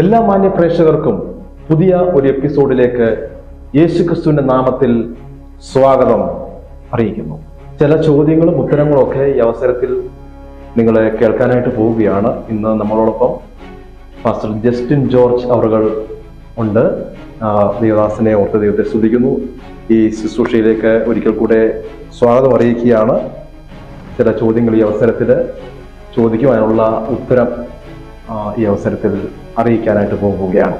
എല്ലാ മാന്യ പ്രേക്ഷകർക്കും പുതിയ ഒരു എപ്പിസോഡിലേക്ക് യേശു ക്രിസ്തുവിന്റെ നാമത്തിൽ സ്വാഗതം അറിയിക്കുന്നു. ചില ചോദ്യങ്ങളും ഉത്തരങ്ങളും ഒക്കെ ഈ അവസരത്തിൽ നിങ്ങളെ കേൾക്കാനായിട്ട് പോവുകയാണ്. ഇന്ന് നമ്മളോടൊപ്പം പാസ്റ്റർ ജസ്റ്റിൻ ജോർജ് അവറുകൾ ഉണ്ട്. ദേവദാസിനെ ഓർത്ത് ദൈവത്തെ ശ്രദ്ധിക്കുന്നു ഈ ശുശ്രൂഷയിലേക്ക് ഒരിക്കൽ കൂടെ സ്വാഗതം അറിയിക്കുകയാണ്. ചില ചോദ്യങ്ങൾ ഈ അവസരത്തിൽ ചോദിക്കുവാനുള്ള ഉത്തരം ഈ അവസരത്തിൽ അറിയിക്കാനായിട്ട് പോകുകയാണ്.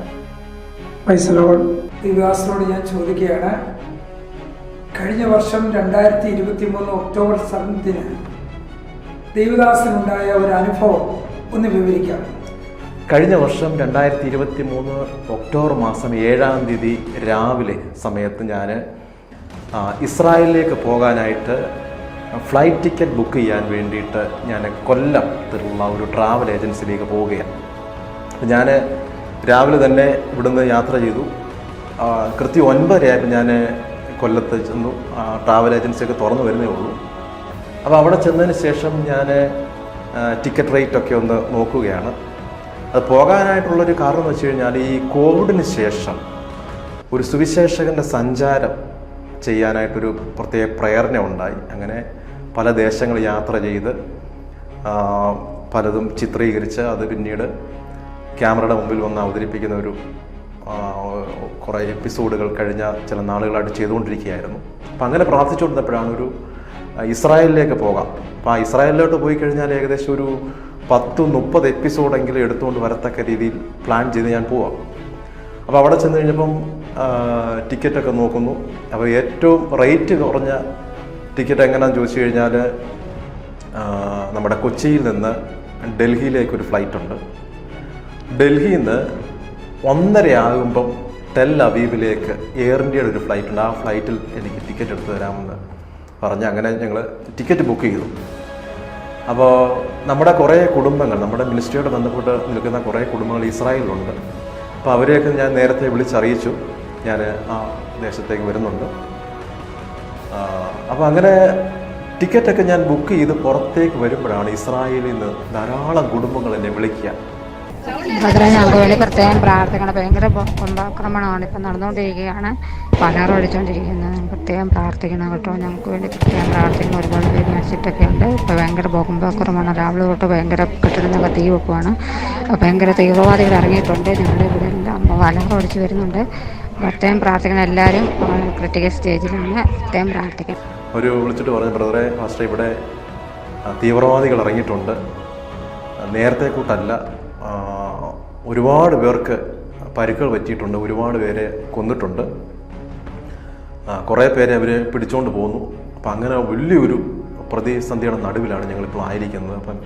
ദേവദാസിനോട് ഞാൻ ചോദിക്കുകയാണ്. കഴിഞ്ഞ വർഷം രണ്ടായിരത്തി ഇരുപത്തി മൂന്ന് ഒക്ടോബർ സെവൻത്തിന് ദേവദാസിനുണ്ടായ ഒരു അനുഭവം ഒന്ന് വിവരിക്കാം. കഴിഞ്ഞ വർഷം രണ്ടായിരത്തി ഇരുപത്തി മൂന്ന് ഒക്ടോബർ മാസം ഏഴാം തീയതി രാവിലെ സമയത്ത് ഞാൻ ഇസ്രായേലിലേക്ക് പോകാനായിട്ട് ഫ്ലൈറ്റ് ടിക്കറ്റ് ബുക്ക് ചെയ്യാൻ വേണ്ടിയിട്ട് ഞാൻ കൊല്ലത്തിലുള്ള ഒരു ട്രാവൽ ഏജൻസിയിലേക്ക് പോവുകയാണ്. ഞാൻ രാവിലെ തന്നെ ഇവിടുന്ന് യാത്ര ചെയ്തു. കൃത്യം ഒൻപതരയായപ്പോൾ ഞാൻ കൊല്ലത്ത് ചെന്നു. ട്രാവൽ ഏജൻസിയൊക്കെ തുറന്നു വരുന്നേ ഉള്ളൂ. അപ്പോൾ അവിടെ ചെന്നതിന് ശേഷം ഞാൻ ടിക്കറ്റ് റേറ്റ് ഒക്കെ ഒന്ന് നോക്കുകയാണ്. അത് പോകാനായിട്ടുള്ളൊരു കാരണം എന്ന് വെച്ച് കഴിഞ്ഞാൽ ഈ കോവിഡിന് ശേഷം ഒരു സുവിശേഷകന്റെ സഞ്ചാരം ചെയ്യാനായിട്ടൊരു പ്രത്യേക പ്രേരണ ഉണ്ടായി. അങ്ങനെ പല ദേശങ്ങൾ യാത്ര ചെയ്ത് പലതും ചിത്രീകരിച്ച് അത് പിന്നീട് ക്യാമറയുടെ മുമ്പിൽ വന്ന് അവതരിപ്പിക്കുന്ന ഒരു കുറേ എപ്പിസോഡുകൾ കഴിഞ്ഞ ചില നാളുകളായിട്ട് ചെയ്തുകൊണ്ടിരിക്കുകയായിരുന്നു. അപ്പം അങ്ങനെ പ്രാർത്ഥിച്ചുകൊണ്ടിരുന്നപ്പോഴാണ് ഒരു ഇസ്രായേലിലേക്ക് പോകാം. അപ്പോൾ ആ ഇസ്രായേലിലോട്ട് പോയി കഴിഞ്ഞാൽ ഏകദേശം ഒരു പത്ത് മുപ്പത് എപ്പിസോഡെങ്കിലും എടുത്തുകൊണ്ട് വരത്തക്ക രീതിയിൽ പ്ലാൻ ചെയ്ത് ഞാൻ പോവാം. അപ്പോൾ അവിടെ ചെന്ന് കഴിഞ്ഞപ്പം ടിക്കറ്റൊക്കെ നോക്കുന്നു. അപ്പോൾ ഏറ്റവും റേറ്റ് കുറഞ്ഞ ടിക്കറ്റ് എങ്ങനെയാണെന്ന് ചോദിച്ചു കഴിഞ്ഞാൽ നമ്മുടെ കൊച്ചിയിൽ നിന്ന് ഡൽഹിയിലേക്കൊരു ഫ്ലൈറ്റ് ഉണ്ട് ഡൽഹിയിൽ നിന്ന് ഒന്നര ആകുമ്പം ടെൽ അവീവിലേക്ക് എയർ ഇന്ത്യയുടെ ഒരു ഫ്ലൈറ്റ് ഉണ്ട്. ആ ഫ്ലൈറ്റിൽ എനിക്ക് ടിക്കറ്റ് എടുത്തു തരാമെന്ന് പറഞ്ഞ് അങ്ങനെ ഞങ്ങൾ ടിക്കറ്റ് ബുക്ക് ചെയ്തു. അപ്പോൾ നമ്മുടെ കുറേ കുടുംബങ്ങൾ നമ്മുടെ മിനിസ്ട്രിയോട് ബന്ധപ്പെട്ട് നിൽക്കുന്ന കുറേ കുടുംബങ്ങൾ ഇസ്രായേലിലുണ്ട്. അപ്പോൾ അവരെയൊക്കെ ഞാൻ നേരത്തെ വിളിച്ചറിയിച്ചു. ഞാൻ ആ ദേശത്തേക്ക് വരുന്നുണ്ട്. അപ്പോൾ അങ്ങനെ ടിക്കറ്റൊക്കെ ഞാൻ ബുക്ക് ചെയ്ത് പുറത്തേക്ക് വരുമ്പോഴാണ് ഇസ്രായേലിൽ നിന്ന് ധാരാളം കുടുംബങ്ങൾ എന്നെ വിളിക്കുക. ഭദ്ര ഞങ്ങൾക്ക് വേണ്ടി പ്രത്യേകം പ്രാർത്ഥിക്കണം ഭയങ്കര കുംഭാക്രമണമാണ്. ഇപ്പം നടന്നുകൊണ്ടിരിക്കുകയാണ്. പലരും അടിച്ചുകൊണ്ടിരിക്കുന്നത് പ്രത്യേകം പ്രാർത്ഥിക്കണം കേട്ടോ. ഞങ്ങൾക്ക് വേണ്ടി പ്രത്യേകം പ്രാർത്ഥിക്കണം. ഒരുപാട് പേര് മരിച്ചിട്ടൊക്കെ ഉണ്ട്. ഇപ്പോൾ ഭയങ്കര ഭൂകമ്പാക്രമണം രാവിലെ തൊട്ട് ഭയങ്കര കെട്ടിടുന്നൊക്കെ തീ വെക്കുവാണ് ഭയങ്കര തീവ്രവാദികൾ ഇറങ്ങിയിട്ടുണ്ട്. ഞങ്ങളുടെ ഇവിടെ എല്ലാം വലകൾ ഒഴിച്ചു വരുന്നുണ്ട്. പ്രത്യേകം പ്രാർത്ഥിക്കണം. എല്ലാവരും ക്രിട്ടിക്കൽ സ്റ്റേജിൽ നിന്ന് പ്രത്യേകം പ്രാർത്ഥിക്കണം. ഒരു വിളിച്ചിട്ട് പറഞ്ഞു ബ്രദറെ ഫാസ്റ്റർ ഇവിടെ തീവ്രവാദികൾ ഇറങ്ങിയിട്ടുണ്ട്. നേരത്തെ കൂട്ടല്ല. ഒരുപാട് പേർക്ക് പരിക്കുകൾ പറ്റിയിട്ടുണ്ട് ഒരുപാട് പേരെ കൊന്നിട്ടുണ്ട്. കുറേ പേരെ അവർ പിടിച്ചുകൊണ്ട് പോകുന്നു അപ്പം അങ്ങനെ വലിയൊരു പ്രതിസന്ധിയുടെ നടുവിലാണ് ഞങ്ങളിപ്പോൾ ആയിരിക്കുന്നത്. അപ്പം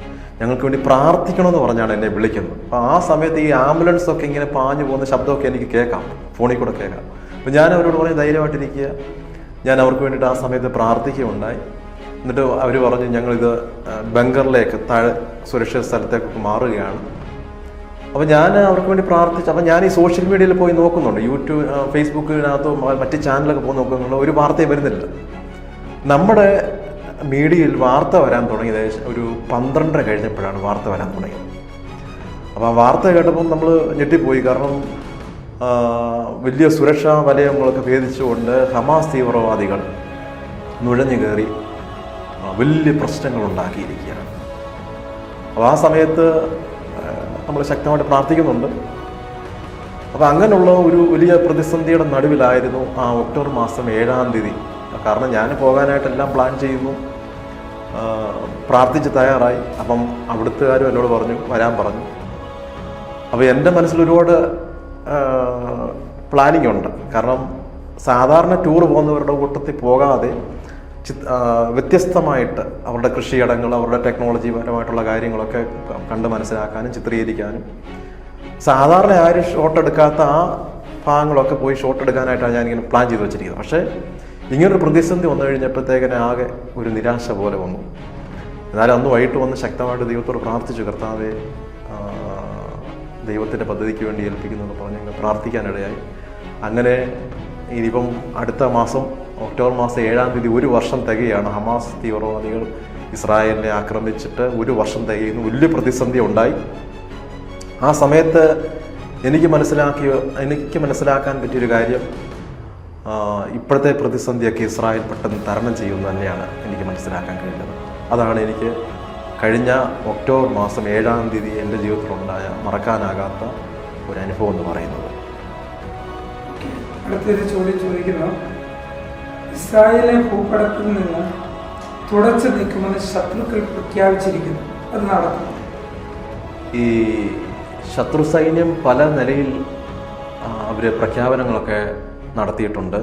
ഞങ്ങൾക്ക് വേണ്ടി പ്രാർത്ഥിക്കണമെന്ന് പറഞ്ഞാണ് എന്നെ വിളിക്കുന്നത്. അപ്പം ആ സമയത്ത് ഈ ആംബുലൻസ് ഒക്കെ ഇങ്ങനെ പാഞ്ഞു പോകുന്ന ശബ്ദമൊക്കെ എനിക്ക് കേൾക്കാം. ഫോണിൽ കൂടെ കേൾക്കാം. അപ്പം ഞാൻ അവരോട് പറഞ്ഞ് ധൈര്യമായിട്ടിരിക്കുക ഞാൻ അവർക്ക് വേണ്ടിയിട്ട് ആ സമയത്ത് പ്രാർത്ഥിക്കുകയുണ്ടായി. എന്നിട്ട് അവർ പറഞ്ഞു ഞങ്ങളിത് ബങ്കറിലേക്ക് താഴെ സുരക്ഷിത സ്ഥലത്തേക്കൊക്കെ മാറുകയാണ്. അപ്പോൾ ഞാൻ അവർക്ക് വേണ്ടി പ്രാർത്ഥിച്ചു അപ്പോൾ ഞാൻ ഈ സോഷ്യൽ മീഡിയയിൽ പോയി നോക്കുന്നുണ്ട്. യൂട്യൂബ് ഫേസ്ബുക്കിനകത്തോ മറ്റ് ചാനലൊക്കെ പോയി നോക്കുന്നുണ്ട്. ഒരു വാർത്തയും വരുന്നില്ല. നമ്മുടെ മീഡിയയിൽ വാർത്ത വരാൻ തുടങ്ങിയത് ഒരു പന്ത്രണ്ടര കഴിഞ്ഞപ്പോഴാണ് വാർത്ത വരാൻ തുടങ്ങിയത്. അപ്പോൾ ആ വാർത്ത കേട്ടപ്പോൾ നമ്മൾ ഞെട്ടിപ്പോയി. കാരണം വലിയ സുരക്ഷാ വലയങ്ങളൊക്കെ ഭേദിച്ചുകൊണ്ട് ഹമാസ് തീവ്രവാദികൾ നുഴഞ്ഞു കയറി വലിയ പ്രശ്നങ്ങൾ ഉണ്ടാക്കിയിരിക്കുകയാണ് അപ്പോൾ ആ സമയത്ത് നമ്മൾ ശക്തമായിട്ട് പ്രാർത്ഥിക്കുന്നുണ്ട്. അപ്പോൾ അങ്ങനെയുള്ള ഒരു വലിയ പ്രതിസന്ധിയുടെ നടുവിലായിരുന്നു ആ ഒക്ടോബർ മാസം ഏഴാം തീയതി. കാരണം ഞാൻ പോകാനായിട്ടെല്ലാം പ്ലാൻ ചെയ്യുന്നു. പ്രാർത്ഥിച്ച് തയ്യാറായി. അപ്പം അവിടുത്തുകാരും എന്നോട് പറഞ്ഞു വരാൻ പറഞ്ഞു. അപ്പോൾ എന്റെ മനസ്സിൽ ഒരുപാട് പ്ലാനിങ് ഉണ്ട്. കാരണം സാധാരണ ടൂർ പോകുന്നവരുടെ കൂട്ടത്തിൽ പോകാതെ വ്യത്യസ്തമായിട്ട് അവരുടെ കൃഷിയിടങ്ങൾ അവരുടെ ടെക്നോളജി പരമായിട്ടുള്ള കാര്യങ്ങളൊക്കെ കണ്ട് മനസ്സിലാക്കാനും ചിത്രീകരിക്കാനും. സാധാരണ ആരും ഷോട്ട് എടുക്കാത്ത ആ ഭാഗങ്ങളൊക്കെ പോയി ഷോട്ട് എടുക്കാനായിട്ടാണ് ഞാൻ ഇങ്ങനെ പ്ലാൻ ചെയ്ത് വെച്ചിരിക്കുന്നത്. പക്ഷേ ഇങ്ങനൊരു പ്രതിസന്ധി വന്നു കഴിഞ്ഞപ്പോഴത്തേക്കിന് ആകെ ഒരു നിരാശ പോലെ വന്നു. എന്നാലും അന്ന് വൈകിട്ട് വന്ന് ശക്തമായിട്ട് ദൈവത്തോട് പ്രാർത്ഥിച്ചു കർത്താവെ ദൈവത്തിന്റെ പദ്ധതിക്ക് വേണ്ടി ഏൽപ്പിക്കുന്നു എന്ന് പറഞ്ഞ് പ്രാർത്ഥിക്കാനിടയായി അങ്ങനെ ഇനിയിപ്പം അടുത്ത മാസം ഒക്ടോബർ മാസം ഏഴാം തീയതി ഒരു വർഷം തികയാണ് ഹമാസ് തീവ്രവാദികൾ ഇസ്രായേലിനെ ആക്രമിച്ചിട്ട് ഒരു വർഷം തികയുന്നു. വലിയ പ്രതിസന്ധി ഉണ്ടായി. ആ സമയത്ത് എനിക്ക് മനസ്സിലാക്കി എനിക്ക് മനസ്സിലാക്കാൻ പറ്റിയൊരു കാര്യം ഇപ്പോഴത്തെ പ്രതിസന്ധിയൊക്കെ ഇസ്രായേൽ പെട്ടെന്ന് തരണം ചെയ്യുമെന്ന് തന്നെയാണ് എനിക്ക് മനസ്സിലാക്കാൻ കഴിയുന്നത് അതാണ് എനിക്ക് കഴിഞ്ഞ ഒക്ടോബർ മാസം ഏഴാം തീയതി എന്റെ ജീവിതത്തിലുണ്ടായ മറക്കാനാകാത്ത ഒരു അനുഭവം എന്ന് പറയുന്നത്. അടുത്തൊരു ചോദ്യം ചോദിക്കുന്നു. ഇസ്രായേലിനെ ഭൂപടത്തിൽ നിന്ന് തുടച്ചു നീക്കുമെന്ന് ശത്രുക്കൾ പ്രഖ്യാപിച്ചിരിക്കുന്നു. അത് നടക്കുന്നു. ഈ ശത്രു സൈന്യം പല നിലയിൽ അവർ പ്രഖ്യാപനങ്ങളൊക്കെ നടത്തിയിട്ടുണ്ട്.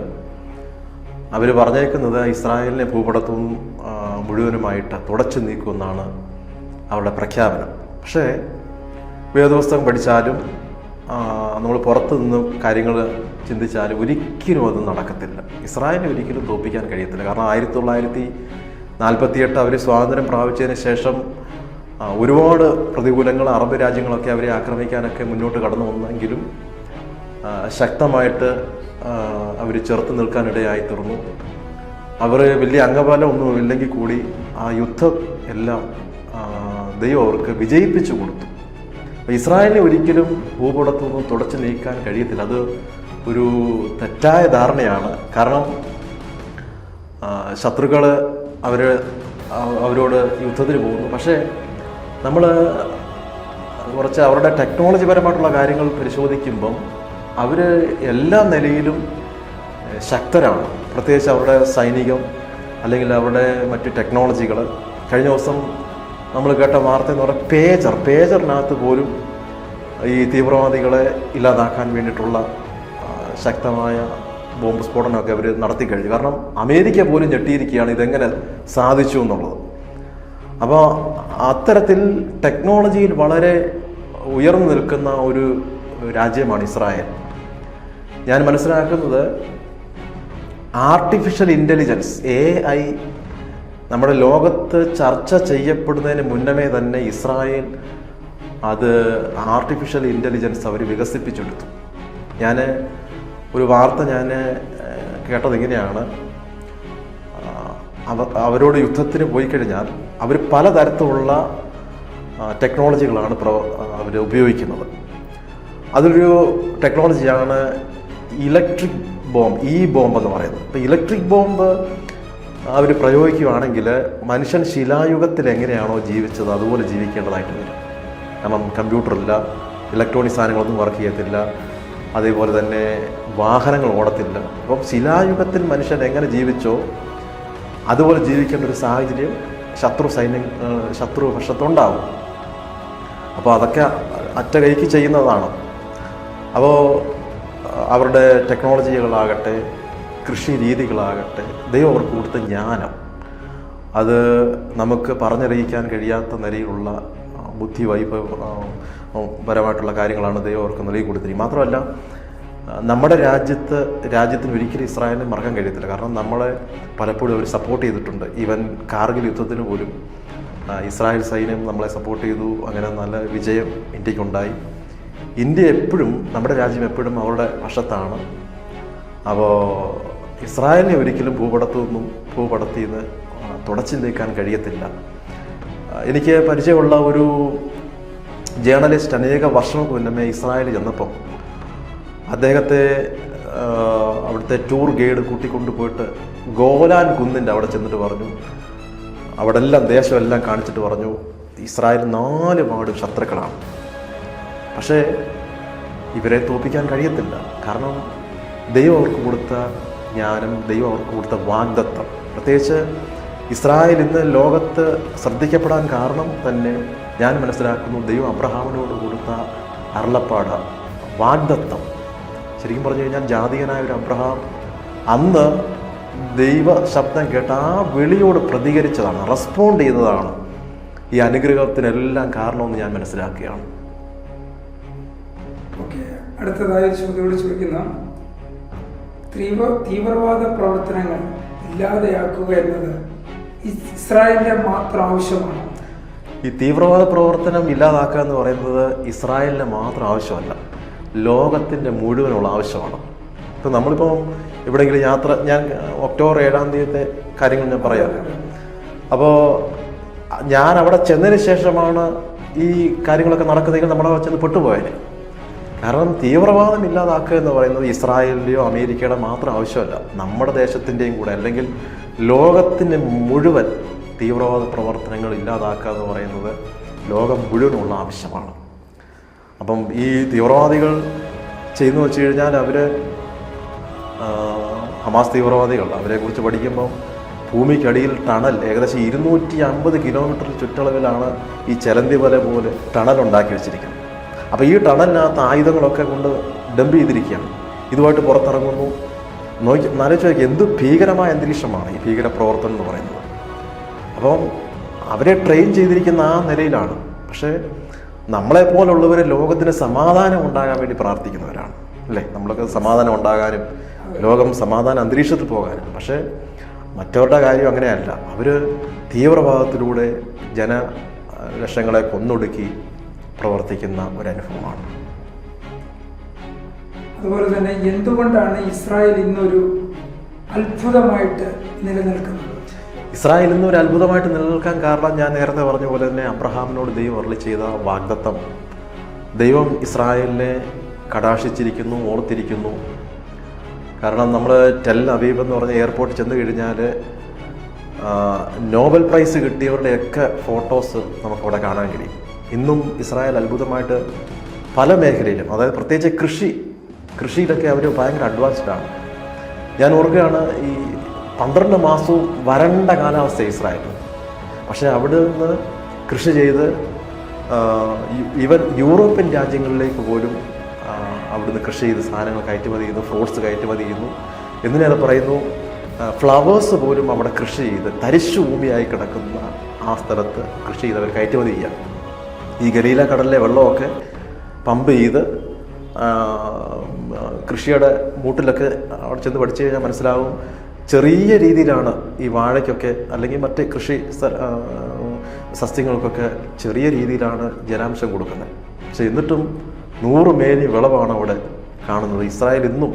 അവർ പറഞ്ഞേക്കുന്നത് ഇസ്രായേലിനെ ഭൂപടത്തും ആ, മുഴുവനുമായിട്ട് തുടച്ചു നീക്കുമെന്നാണ് അവരുടെ പ്രഖ്യാപനം. പക്ഷേ വേദപുസ്തകം പഠിച്ചാലും നമ്മൾ പുറത്തു നിന്നും കാര്യങ്ങൾ ചിന്തിച്ചാലും ഒരിക്കലും അത് നടക്കത്തില്ല. ഇസ്രായേലിനെ ഒരിക്കലും തോൽപ്പിക്കാൻ കഴിയത്തില്ല. കാരണം ആയിരത്തി തൊള്ളായിരത്തി നാൽപ്പത്തിയെട്ട് അവർ സ്വാതന്ത്ര്യം പ്രാപിച്ചതിന് ശേഷം ഒരുപാട് പ്രതികൂലങ്ങൾ അറബ് രാജ്യങ്ങളൊക്കെ അവരെ ആക്രമിക്കാനൊക്കെ മുന്നോട്ട് കടന്നു വന്നെങ്കിലും ശക്തമായിട്ട് അവർ ചെറുത്ത് നിൽക്കാനിടയായി തീർന്നു. അവർ വലിയ അംഗബലം ഒന്നും ഇല്ലെങ്കിൽ കൂടി ആ യുദ്ധം എല്ലാം ദൈവം അവർക്ക് വിജയിപ്പിച്ചു കൊടുത്തു. ഇസ്രായേലിനെ ഒരിക്കലും ഭൂപടത്തു നിന്നും തുടച്ചു നീക്കാൻ കഴിയത്തില്ല. അത് ഒരു തെറ്റായ ധാരണയാണ്. കാരണം ശത്രുക്കൾ അവർ അവരോട് യുദ്ധത്തിന് പോകുന്നു. പക്ഷേ നമ്മൾ കുറച്ച് അവരുടെ ടെക്നോളജി പരമായിട്ടുള്ള കാര്യങ്ങൾ പരിശോധിക്കുമ്പം അവർ എല്ലാ നിലയിലും ശക്തരാണ്. പ്രത്യേകിച്ച് അവരുടെ സൈനികം അല്ലെങ്കിൽ അവരുടെ മറ്റ് ടെക്നോളജികൾ കഴിഞ്ഞ ദിവസം നമ്മൾ കേട്ട വാർത്ത എന്ന് പറഞ്ഞാൽ പേജർ പേജറിനകത്ത് പോലും ഈ തീവ്രവാദികളെ ഇല്ലാതാക്കാൻ വേണ്ടിയിട്ടുള്ള ശക്തമായ ബോംബ് സ്ഫോടനമൊക്കെ അവർ നടത്തി കഴിഞ്ഞു. കാരണം അമേരിക്ക പോലും ഞെട്ടിയിരിക്കുകയാണ് ഇതെങ്ങനെ സാധിച്ചു എന്നുള്ളത്. അപ്പോൾ അത്തരത്തിൽ ടെക്നോളജിയിൽ വളരെ ഉയർന്നു നിൽക്കുന്ന ഒരു രാജ്യമാണ് ഇസ്രായേൽ. ഞാൻ മനസ്സിലാക്കുന്നത് ആർട്ടിഫിഷ്യൽ ഇന്റലിജൻസ് എ ഐ നമ്മുടെ ലോകത്ത് ചർച്ച ചെയ്യപ്പെടുന്നതിന് മുന്നമേ തന്നെ ഇസ്രായേൽ അത് ആർട്ടിഫിഷ്യൽ ഇന്റലിജൻസ് അവർ വികസിപ്പിച്ചെടുത്തു. ഞാൻ ഒരു വാർത്ത ഞാൻ കേട്ടത് ഇങ്ങനെയാണ്. അവ അവരോട് യുദ്ധത്തിന് പോയി കഴിഞ്ഞാൽ അവർ പലതരത്തിലുള്ള ടെക്നോളജികളാണ് പ്രവ അവർ ഉപയോഗിക്കുന്നത്. അതൊരു ടെക്നോളജിയാണ് ഇലക്ട്രിക് ബോംബ് ഈ ബോംബ് എന്ന് പറയുന്നത്. ഇപ്പോൾ ഇലക്ട്രിക് ബോംബ് അവർ പ്രയോഗിക്കുകയാണെങ്കിൽ മനുഷ്യൻ ശിലായുഗത്തിൽ എങ്ങനെയാണോ ജീവിച്ചത് അതുപോലെ ജീവിക്കേണ്ടതായിട്ട് വരും. കാരണം കമ്പ്യൂട്ടറില്ല ഇലക്ട്രോണിക് സാധനങ്ങളൊന്നും വർക്ക് ചെയ്യത്തില്ല അതേപോലെ തന്നെ വാഹനങ്ങൾ ഓടത്തില്ല. അപ്പം ശിലായുഗത്തിൽ മനുഷ്യൻ എങ്ങനെ ജീവിച്ചോ അതുപോലെ ജീവിക്കേണ്ട ഒരു സാഹചര്യം ശത്രു സൈന്യം ശത്രു പക്ഷത്തുണ്ടാവും. അപ്പോൾ അതൊക്കെ അറ്റ കൈക്ക് ചെയ്യുന്നതാണ്. അപ്പോൾ അവരുടെ ടെക്നോളജികളാകട്ടെ കൃഷി രീതികളാകട്ടെ ദൈവം അവർക്ക് കൊടുത്ത ജ്ഞാനം. അത് നമുക്ക് പറഞ്ഞറിയിക്കാൻ കഴിയാത്ത നിലയിലുള്ള ബുദ്ധി വൈഭവ പരമായിട്ടുള്ള കാര്യങ്ങളാണ് ദൈവം അവർക്ക് നൽകി കൊടുത്തിരിക്കുന്നത്. മാത്രമല്ല നമ്മുടെ രാജ്യത്ത് രാജ്യത്തിന് ഒരിക്കലും ഇസ്രായേലിന് മറക്കാൻ കഴിയത്തില്ല. കാരണം നമ്മളെ പലപ്പോഴും അവർ സപ്പോർട്ട് ചെയ്തിട്ടുണ്ട്. ഈവൻ കാർഗിൽ യുദ്ധത്തിന് പോലും ഇസ്രായേൽ സൈന്യം നമ്മളെ സപ്പോർട്ട് ചെയ്തു. അങ്ങനെ നല്ല വിജയം ഇന്ത്യക്കുണ്ടായി. ഇന്ത്യ എപ്പോഴും നമ്മുടെ രാജ്യം എപ്പോഴും അവരുടെ വശത്താണ്. അപ്പോൾ ഇസ്രായേലിനെ ഒരിക്കലും ഭൂപടത്തു നിന്നും ഭൂപടത്തിൽ നിന്ന് തുടച്ചു നീക്കാൻ കഴിയത്തില്ല എനിക്ക് പരിചയമുള്ള ഒരു ജേർണലിസ്റ്റ് അനേക വർഷങ്ങൾക്ക് മുന്നമേ ഇസ്രായേൽ ചെന്നപ്പം അദ്ദേഹത്തെ അവിടുത്തെ ടൂർ ഗൈഡ് കൂട്ടിക്കൊണ്ടു പോയിട്ട് ഗോലാൻ കുന്നിന്റെ അവിടെ ചെന്നിട്ട് പറഞ്ഞു. അവിടെ എല്ലാം ദേശമെല്ലാം കാണിച്ചിട്ട് പറഞ്ഞു ഇസ്രായേൽ നാല് പാട് ശത്രുക്കളാണ്. പക്ഷേ ഇവരെ തോപ്പിക്കാൻ കഴിയത്തില്ല. കാരണം ദൈവം അവർക്ക് കൊടുത്ത ജ്ഞാനം ദൈവം അവർക്ക് കൊടുത്ത വാഗ്ദത്തം. പ്രത്യേകിച്ച് ഇസ്രായേൽ ഇന്ന് ലോകത്ത് ശ്രദ്ധിക്കപ്പെടാൻ കാരണം തന്നെ ഞാൻ മനസ്സിലാക്കുന്നു ദൈവം അബ്രഹാമിനോട് കൊടുത്ത അരുളപ്പാട് വാഗ്ദത്വം ശരിക്കും പറഞ്ഞു കഴിഞ്ഞാൽ ജാതികനായ ഒരു അബ്രഹാം അന്ന് ദൈവ ശബ്ദം കേട്ട ആ വിളിയോട് പ്രതികരിച്ചതാണ് റെസ്പോണ്ട് ചെയ്തതാണ്. ഈ അനുഗ്രഹത്തിനെല്ലാം കാരണമെന്ന് ഞാൻ മനസ്സിലാക്കുകയാണ്. അടുത്തതായി ചോദ്യോട് ചോദിക്കുന്ന തീവ്ര തീവ്രവാദ പ്രവർത്തനങ്ങൾ ഇല്ലാതെയാക്കുക എന്നത് ഇസ് ഇസ്രായേലിന്റെ മാത്രം ആവശ്യമാണ്. ഈ തീവ്രവാദ പ്രവർത്തനം ഇല്ലാതാക്കുക എന്ന് പറയുന്നത് ഇസ്രായേലിന് മാത്രം ആവശ്യമല്ല. ലോകത്തിന്റെ മുഴുവനുള്ള ആവശ്യമാണ്. ഇപ്പം നമ്മളിപ്പോൾ എവിടെയെങ്കിലും യാത്ര ഞാൻ ഒക്ടോബർ ഏഴാം തീയതിയത്തെ കാര്യങ്ങൾ ഞാൻ പറയാം. അപ്പോൾ ഞാൻ അവിടെ ചെന്നതിന് ശേഷമാണ് ഈ കാര്യങ്ങളൊക്കെ നടക്കുന്നതെങ്കിൽ നമ്മളെ ചെന്ന് പെട്ടുപോയത് കാരണം തീവ്രവാദം ഇല്ലാതാക്കുക എന്ന് പറയുന്നത് ഇസ്രായേലിന്റെയോ അമേരിക്കയുടെ മാത്രം ആവശ്യമല്ല. നമ്മുടെ ദേശത്തിന്റെയും കൂടെ അല്ലെങ്കിൽ ലോകത്തിന്റെ മുഴുവൻ തീവ്രവാദ പ്രവർത്തനങ്ങൾ ഇല്ലാതാക്കുക എന്ന് പറയുന്നത് ലോകം മുഴുവനുള്ള ആവശ്യമാണ്. അപ്പം ഈ തീവ്രവാദികൾ ചെയ്യുന്നു വെച്ച് കഴിഞ്ഞാൽ അവർ ഹമാസ് തീവ്രവാദികൾ. അവരെക്കുറിച്ച് പഠിക്കുമ്പോൾ ഭൂമിക്കടിയിൽ ടണൽ ഏകദേശം ഇരുന്നൂറ്റി അമ്പത് കിലോമീറ്റർ ചുറ്റളവിലാണ് ഈ ചലന്തി വല പോലെ ടണൽ ഉണ്ടാക്കി വെച്ചിരിക്കുന്നത്. അപ്പോൾ ഈ ടണലിനകത്ത് ആയുധങ്ങളൊക്കെ കൊണ്ട് ഡംപ് ചെയ്തിരിക്കുകയാണ്. ഇതുമായിട്ട് പുറത്തിറങ്ങുന്നു. നോക്കി നാലോചിച്ച് നോക്കി എന്ത് ഭീകരമായ അന്തരീക്ഷമാണ് ഈ ഭീകര പ്രവർത്തനം എന്ന് പറയുന്നത്. അപ്പം അവരെ ട്രെയിൻ ചെയ്തിരിക്കുന്ന ആ നിലയിലാണ്. പക്ഷേ നമ്മളെപ്പോലുള്ളവർ ലോകത്തിന് സമാധാനം ഉണ്ടാകാൻ വേണ്ടി പ്രാർത്ഥിക്കുന്നവരാണ്. അല്ലേ? നമ്മളൊക്കെ സമാധാനം ഉണ്ടാകാനും ലോകം സമാധാന അന്തരീക്ഷത്തിൽ പോകാനും. പക്ഷേ മറ്റവരുടെ കാര്യം അങ്ങനെയല്ല. അവർ തീവ്രവാദത്തിലൂടെ ജന ലക്ഷങ്ങളെ കൊന്നൊടുക്കി പ്രവർത്തിക്കുന്ന ഒരനുഭവമാണ്. അതുപോലെ തന്നെ എന്തുകൊണ്ടാണ് ഇസ്രായേൽ ഇന്നൊരു അത്ഭുതമായിട്ട് നിലനിൽക്കുന്നത്? ഇസ്രായേൽ ഇന്ന് ഒരു അത്ഭുതമായിട്ട് നിലനിൽക്കാൻ കാരണം ഞാൻ നേരത്തെ പറഞ്ഞ പോലെ തന്നെ അബ്രഹാമിനോട് ദൈവം അരളി ചെയ്ത വാഗ്ദത്തം. ദൈവം ഇസ്രായേലിനെ കടാക്ഷിച്ചിരിക്കുന്നു ഓർത്തിരിക്കുന്നു. കാരണം നമ്മൾ ടെൽ അവീബ് എന്ന് പറഞ്ഞ എയർപോർട്ടിൽ ചെന്ന് കഴിഞ്ഞാൽ നോബൽ പ്രൈസ് കിട്ടിയവരുടെയൊക്കെ ഫോട്ടോസ് നമുക്കവിടെ കാണാൻ കഴിയും. ഇന്നും ഇസ്രായേൽ അത്ഭുതമായിട്ട് പല മേഖലയിലും അതായത് പ്രത്യേകിച്ച് കൃഷി കൃഷിയിലൊക്കെ അവർ ഭയങ്കര അഡ്വാൻസ്ഡ് ആണ്. ഞാൻ ഓർക്കുകയാണ് ഈ പന്ത്രണ്ട് മാസവും വരണ്ട കാലാവസ്ഥ ഇസ്രായേൽ പക്ഷേ അവിടെ നിന്ന് കൃഷി ചെയ്ത് ഇവൻ യൂറോപ്യൻ രാജ്യങ്ങളിലേക്ക് പോലും അവിടുന്ന് കൃഷി ചെയ്ത് സാധനങ്ങൾ കയറ്റുമതി ചെയ്യുന്നു ഫ്രൂട്ട്സ് കയറ്റുമതി ചെയ്യുന്നു. എന്തിനേറെ പറയുന്നു ഫ്ലവേഴ്സ് പോലും അവിടെ കൃഷി ചെയ്ത് തരിശു ഭൂമിയായി കിടക്കുന്ന ആ സ്ഥലത്ത് കൃഷി ചെയ്ത് അവർ കയറ്റുമതി ചെയ്യാം. ഈ ഗലീല കടലിലെ വെള്ളമൊക്കെ പമ്പ് ചെയ്ത് കൃഷിയുടെ മൂട്ടിലൊക്കെ അവിടെ ചെന്ന് പഠിച്ചു കഴിഞ്ഞാൽ മനസ്സിലാവും ചെറിയ രീതിയിലാണ് ഈ വാഴയ്ക്കൊക്കെ അല്ലെങ്കിൽ മറ്റ് കൃഷി സസ്യങ്ങൾക്കൊക്കെ ചെറിയ രീതിയിലാണ് ജലാംശം കൊടുക്കുന്നത്. പക്ഷെ എന്നിട്ടും നൂറ് മേനി വിളവാണ് അവിടെ കാണുന്നത്. ഇസ്രായേൽ ഇന്നും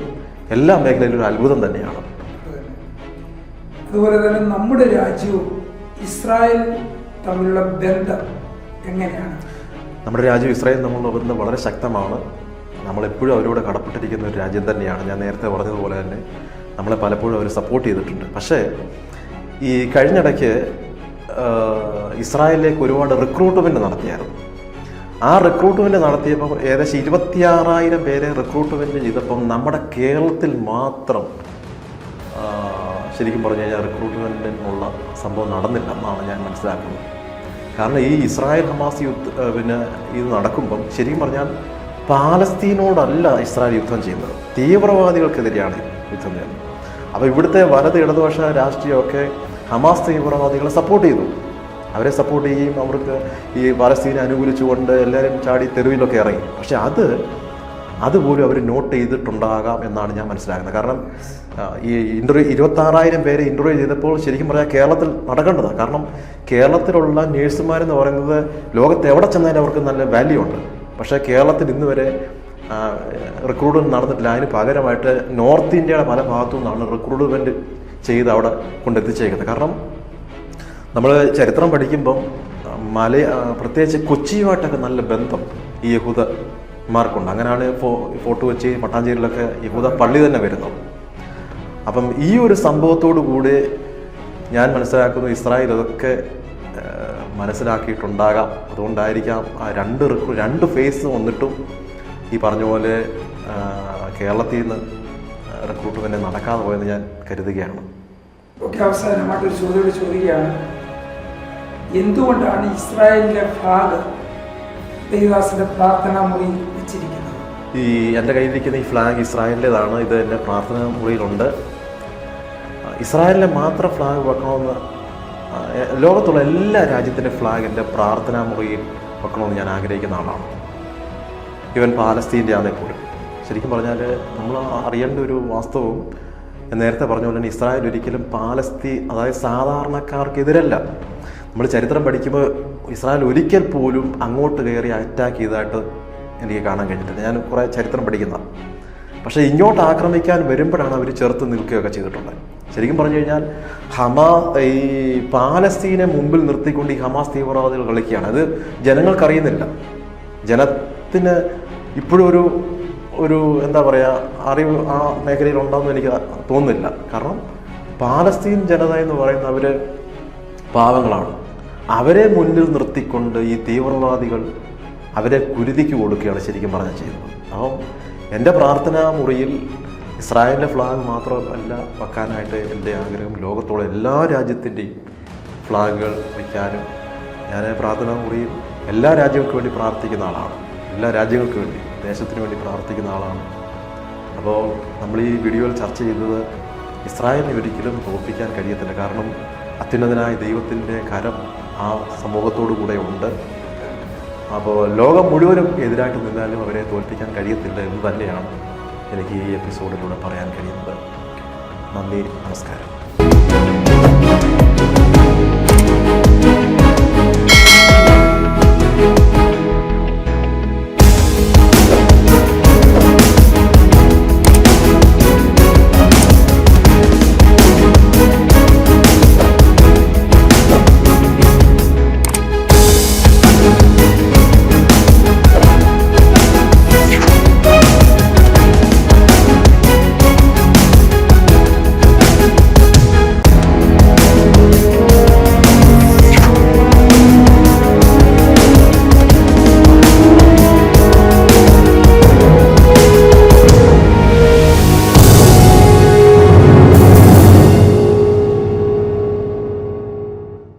എല്ലാ മേഖലയിലും ഒരു അത്ഭുതം തന്നെയാണ്. അതുപോലെ തന്നെ നമ്മുടെ രാജ്യവും ഇസ്രായേൽ തമ്മിലുള്ള ബന്ധം എങ്ങനെയാണ്? നമ്മുടെ രാജ്യം ഇസ്രായേൽ തമ്മിലുള്ള ബന്ധം വളരെ ശക്തമാണ്. നമ്മളെപ്പോഴും അവരോട് കടപ്പെട്ടിരിക്കുന്ന ഒരു രാജ്യം തന്നെയാണ്. ഞാൻ നേരത്തെ പറഞ്ഞതുപോലെ തന്നെ നമ്മളെ പലപ്പോഴും അവർ സപ്പോർട്ട് ചെയ്തിട്ടുണ്ട്. പക്ഷേ ഈ കഴിഞ്ഞിടയ്ക്ക് ഇസ്രായേലിലേക്ക് ഒരുപാട് റിക്രൂട്ട്മെന്റ് നടത്തിയായിരുന്നു. ആ റിക്രൂട്ട്മെന്റ് നടത്തിയപ്പോൾ ഏകദേശം ഇരുപത്തിയാറായിരം പേരെ റിക്രൂട്ട്മെന്റ് ചെയ്തപ്പം നമ്മുടെ കേരളത്തിൽ മാത്രം ശരിക്കും പറഞ്ഞു കഴിഞ്ഞാൽ റിക്രൂട്ട്മെന്റിനുള്ള സംഭവം നടന്നില്ല എന്നാണ് ഞാൻ മനസ്സിലാക്കുന്നത്. കാരണം ഈ ഇസ്രായേൽ ഹമാസ് യുദ്ധ പിന്നെ ഇത് നടക്കുമ്പം ശരിക്കും പറഞ്ഞാൽ പാലസ്തീനോടല്ല ഇസ്രായേൽ യുദ്ധം ചെയ്യുന്നത്. തീവ്രവാദികൾക്കെതിരെയാണ് യുദ്ധം ചെയ്യുന്നത്. അപ്പോൾ ഇവിടുത്തെ വലത് ഇടതുപക്ഷ രാഷ്ട്രീയമൊക്കെ ഹമാസ് തീവ്രവാദികളെ സപ്പോർട്ട് ചെയ്തു. അവരെ സപ്പോർട്ട് ചെയ്യുകയും അവർക്ക് ഈ പലസ്തീനെ അനുകൂലിച്ചുകൊണ്ട് എല്ലാവരും ചാടി തെരുവിലൊക്കെ ഇറങ്ങി. പക്ഷെ അത് അതുപോലും അവർ നോട്ട് ചെയ്തിട്ടുണ്ടാകാം എന്നാണ് ഞാൻ മനസ്സിലാക്കുന്നത്. കാരണം ഈ ഇന്റർവ്യൂ ഇരുപത്താറായിരം പേരെ ഇന്റർവ്യൂ ചെയ്തപ്പോൾ ശരിക്കും പറഞ്ഞാൽ കേരളത്തിൽ നടക്കേണ്ടതാണ് കാരണം കേരളത്തിലുള്ള നേഴ്സുമാരെന്ന് പറയുന്നത് ലോകത്ത് എവിടെ ചെന്നാലും അവർക്ക് നല്ല വാല്യൂ ഉണ്ട്. പക്ഷേ കേരളത്തിൽ ഇന്ന് വരെ റിക്രൂട്ട്മെന്റ് നടന്നിട്ടില്ല. അതിന് പകരമായിട്ട് നോർത്ത് ഇന്ത്യയുടെ പല ഭാഗത്തു നിന്നാണ് റിക്രൂട്ട്മെന്റ് ചെയ്ത് അവിടെ കൊണ്ടെത്തിച്ചേക്കുന്നത്. കാരണം നമ്മൾ ചരിത്രം പഠിക്കുമ്പം മല പ്രത്യേകിച്ച് കൊച്ചിയുമായിട്ടൊക്കെ നല്ല ബന്ധം ഈ യഹൂദന്മാർക്കുണ്ട്. അങ്ങനെയാണ് ഫോ ഫോർട്ട് കൊച്ചി പട്ടാഞ്ചേരിയിലൊക്കെ യഹൂദ പള്ളി തന്നെ വരുന്നത്. അപ്പം ഈ ഒരു സംഭവത്തോടു കൂടി ഞാൻ മനസ്സിലാക്കുന്നു ഇസ്രായേൽ അതൊക്കെ മനസ്സിലാക്കിയിട്ടുണ്ടാകാം. അതുകൊണ്ടായിരിക്കാം ആ രണ്ട് രണ്ട് ഫേസ് വന്നിട്ടും ഈ പറഞ്ഞ പോലെ കേരളത്തിൽ നിന്ന് റിക്രൂട്ട്മെന്റ് നടക്കാതെ പോയെന്ന് ഞാൻ കരുതുകയാണ്. ഒക്കെ അവസാനമായിട്ട് ഒരു ചോദ്യം ചോദിക്കുകയാണ് എന്തുകൊണ്ടാണ് ഇസ്രായേലിന്റെ ഫ്ലാഗ് ദേവദാസിന്റെ പ്രാർത്ഥന മുറിയിൽ വെച്ചിരിക്കുന്നത്? ഈ എന്റെ കയ്യിലിരിക്കുന്ന ഈ ഫ്ലാഗ് ഇസ്രായേലിന്റെതാണ്. ഇത് എന്റെ പ്രാർത്ഥന മുറിയിലുണ്ട്. ഇസ്രായേലിനെ മാത്രം ഫ്ലാഗ് വെക്കണമെന്ന് ലോകത്തുള്ള എല്ലാ രാജ്യത്തിന്റെ ഫ്ലാഗ് എന്റെ പ്രാർത്ഥനാ മുറിയിൽ വെക്കണമെന്ന് ഞാൻ ആഗ്രഹിക്കുന്ന ആളാണ്. ഈവൻ പാലസ്തീന്റെ ആളെ കൂടും ശരിക്കും പറഞ്ഞാൽ നമ്മൾ അറിയേണ്ട ഒരു വാസ്തവം നേരത്തെ പറഞ്ഞ പോലെ തന്നെ ഇസ്രായേൽ ഒരിക്കലും പാലസ്തീൻ അതായത് സാധാരണക്കാർക്കെതിരല്ല. നമ്മൾ ചരിത്രം പഠിക്കുമ്പോൾ ഇസ്രായേൽ ഒരിക്കൽ പോലും അങ്ങോട്ട് കയറി അറ്റാക്ക് ചെയ്തതായിട്ട് എനിക്ക് കാണാൻ കഴിഞ്ഞിട്ടില്ല. ഞാൻ കുറേ ചരിത്രം പഠിക്കുന്ന പക്ഷേ ഇങ്ങോട്ട് ആക്രമിക്കാൻ വരുമ്പോഴാണ് അവർ ചെറുത്ത് നിൽക്കുകയൊക്കെ ചെയ്തിട്ടുള്ളത്. ശരിക്കും പറഞ്ഞു കഴിഞ്ഞാൽ ഹമാ ഈ പാലസ്തീനെ മുമ്പിൽ നിർത്തിക്കൊണ്ട് ഈ ഹമാസ് തീവ്രവാദികൾ കളിക്കുകയാണ്. അത് ജനങ്ങൾക്കറിയുന്നില്ല. ജനത്തിന് ഇപ്പോഴും ഒരു ഒരു എന്താ പറയുക അറിവ് ആ മേഖലയിൽ ഉണ്ടാവുമെന്ന് എനിക്ക് തോന്നുന്നില്ല. കാരണം പാലസ്തീൻ ജനത എന്ന് പറയുന്ന അവർ പാവങ്ങളാണ്. അവരെ മുന്നിൽ നിർത്തിക്കൊണ്ട് ഈ തീവ്രവാദികൾ അവരെ കുരുതിക്ക് കൊടുക്കുകയാണ് ശരിക്കും പറഞ്ഞാൽ ചെയ്യുന്നത്. അപ്പം എന്റെ പ്രാർത്ഥനാ മുറിയിൽ ഇസ്രായേലിന്റെ ഫ്ലാഗ് മാത്രമല്ല വെക്കാനായിട്ട് എന്റെ ആഗ്രഹം. ലോകത്തുള്ള എല്ലാ രാജ്യത്തിന്റെയും ഫ്ലാഗുകൾ വയ്ക്കാനും ഞാൻ പ്രാർത്ഥനാ മുറിയിൽ എല്ലാ രാജ്യങ്ങൾക്ക് വേണ്ടി പ്രാർത്ഥിക്കുന്ന ആളാണ്. എല്ലാ രാജ്യങ്ങൾക്ക് വേണ്ടി. ദേശത്തിന് വേണ്ടി പ്രാർത്ഥിക്കുന്ന ആളാണ്. അപ്പോൾ നമ്മൾ ഈ വീഡിയോയിൽ ചർച്ച ചെയ്തത് ഇസ്രായേലിനെ ഒരിക്കലും തോൽപ്പിക്കാൻ കഴിയത്തില്ല. കാരണം അത്യുന്നതനായ ദൈവത്തിന്റെ കരം ആ സമൂഹത്തോടു കൂടെ ഉണ്ട്. അപ്പോൾ ലോകം മുഴുവനും എതിരായിട്ട് നിന്നാലും അവരെ തോൽപ്പിക്കാൻ കഴിയത്തില്ല എന്ന് തന്നെയാണ് എനിക്ക് ഈ എപ്പിസോഡിലൂടെ പറയാൻ കഴിയുന്നത്. നന്ദി നമസ്കാരം.